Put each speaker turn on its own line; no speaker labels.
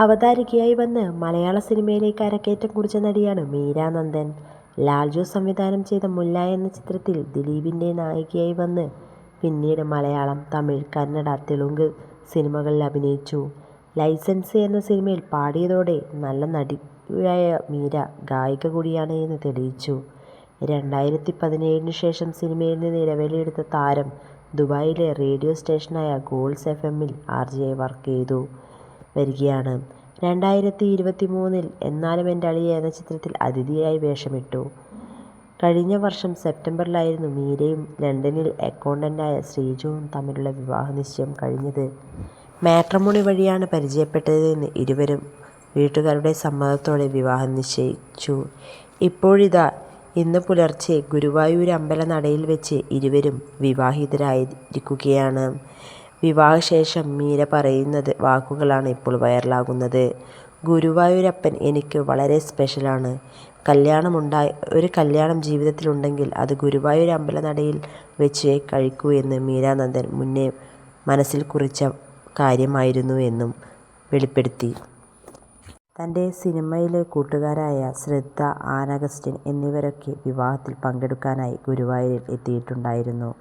അവതാരികയായി വന്ന് മലയാള സിനിമയിലേക്ക് അരക്കേറ്റം കുറിച്ച നടിയാണ് മീര നന്ദൻ. ലാൽജു സംവിധാനം ചെയ്ത മുല്ല എന്ന ചിത്രത്തിൽ ദിലീപിന്റെ നായികയായി വന്ന് പിന്നീട് മലയാളം, തമിഴ്, കന്നഡ, തെലുങ്ക് സിനിമകളിൽ അഭിനയിച്ചു. ലൈസൻസ് എന്ന സിനിമയിൽ പാടിയതോടെ നല്ല നടിയായ മീര ഗായിക കൂടിയാണ് എന്ന് തെളിയിച്ചു. രണ്ടായിരത്തി പതിനേഴിന് ശേഷം സിനിമയിൽ നിന്ന് ഇടവേളയെടുത്ത താരം ദുബായിലെ റേഡിയോ സ്റ്റേഷനായ ഗോൾസ് എഫ് എമ്മിൽ ആർ ജെ വർക്ക് ചെയ്തു വരികയാണ്. രണ്ടായിരത്തി ഇരുപത്തി മൂന്നിൽ എന്നാലും എന്റെ അളിയ എന്ന ചിത്രത്തിൽ അതിഥിയായി വേഷമിട്ടു. കഴിഞ്ഞ വർഷം സെപ്റ്റംബറിലായിരുന്നു മീരയും ലണ്ടനിൽ അക്കൗണ്ടന്റായ ശ്രീജുവും തമ്മിലുള്ള വിവാഹ നിശ്ചയം കഴിഞ്ഞത്. മാട്രമോണി വഴിയാണ് പരിചയപ്പെട്ടതെന്ന് ഇരുവരും വീട്ടുകാരുടെ സമ്മതത്തോടെ വിവാഹം നിശ്ചയിച്ചു. ഇപ്പോഴിതാ ഇന്ന് പുലർച്ചെ ഗുരുവായൂർ അമ്പലനടയിൽ വെച്ച് ഇരുവരും വിവാഹിതരായിരിക്കുകയാണ്. വിവാഹശേഷം മീര പറയുന്നത് വാക്കുകളാണ് ഇപ്പോൾ വൈറലാകുന്നത്. "ഗുരുവായൂരപ്പൻ എനിക്ക് വളരെ സ്പെഷ്യലാണ്. കല്യാണമുണ്ടായി ഒരു കല്യാണം ജീവിതത്തിലുണ്ടെങ്കിൽ അത് ഗുരുവായൂർ അമ്പലനടയിൽ വെച്ച് കഴിക്കൂ എന്ന് മീരാനന്ദൻ മുന്നേ മനസ്സിൽ കുറിച്ച കാര്യമായിരുന്നു എന്നും വെളിപ്പെടുത്തി. തന്റെ സിനിമയിലെ കൂട്ടുകാരായ ശ്രദ്ധ, ആനഗസ്റ്റിൻ എന്നിവരൊക്കെ വിവാഹത്തിൽ പങ്കെടുക്കാനായി ഗുരുവായൂരിൽ എത്തിയിട്ടുണ്ടായിരുന്നു.